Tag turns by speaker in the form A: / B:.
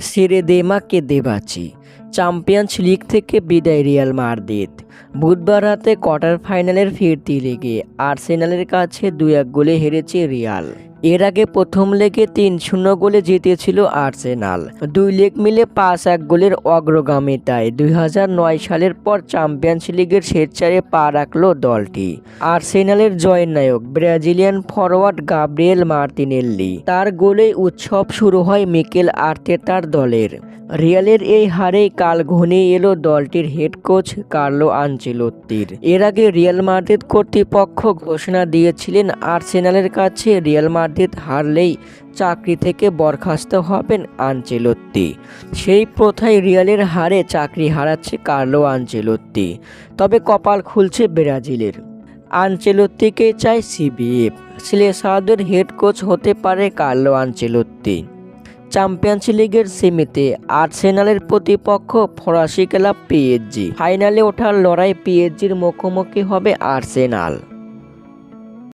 A: সেরে দেমাকে দেবাচি champions league থেকে বিদায় রিয়াল মাদ্রিদ। বুধবার রাতে কোয়ার্টার ফাইনালের ফিরতি লেগে আর্সেনালের কাছে দুই এক গোলে হেরেছে রিয়াল। এর আগে প্রথম লেগে তিন শূন্য গোলে জিতেছিল আর্সেনাল। দুই লেগ মিলে পাঁচ এক গোলের অগ্রগামিতায় দুই সালের পর চ্যাম্পিয়ন্স লিগের স্বেচ্ছায় পা রাখল দলটি। আর্সেনালের জয়ের নায়ক ব্রাজিলিয়ান ফরওয়ার্ড গাব্রিয়েল মার্তিনেল্লি। তার গোলেই উৎসব শুরু হয় মিকেল আর্তেতার দলের। রিয়ালের এই হারেই কাল ঘনিয়ে এলো দলটির হেড কোচ কার্লো আনচেলোত্তির এর আগে রিয়াল মাদ্রিদ কর্তৃপক্ষ ঘোষণা দিয়েছিলেন আর্সেনালের কাছে রিয়াল মাদ্রিদ হারলেই চাকরি থেকে বরখাস্ত হবেন আনচেলোত্তি সেই প্রথায় রিয়ালের হারে চাকরি হারাচ্ছে কার্লো আনচেলোত্তি তবে কপাল খুলছে ব্রাজিলের। আনচেলোত্তিকে চায় সিবিএফ। সিলেসাদের হেড কোচ হতে পারে কার্লো আনচেলোত্তি চ্যাম্পিয়ন্স লিগের সেমিতে আর্সেনালের প্রতিপক্ষ ফরাসি ক্লাব পিএসজি ফাইনালে ওঠার লড়াই পিএসজির মুখোমুখি হবে আর্সেনাল।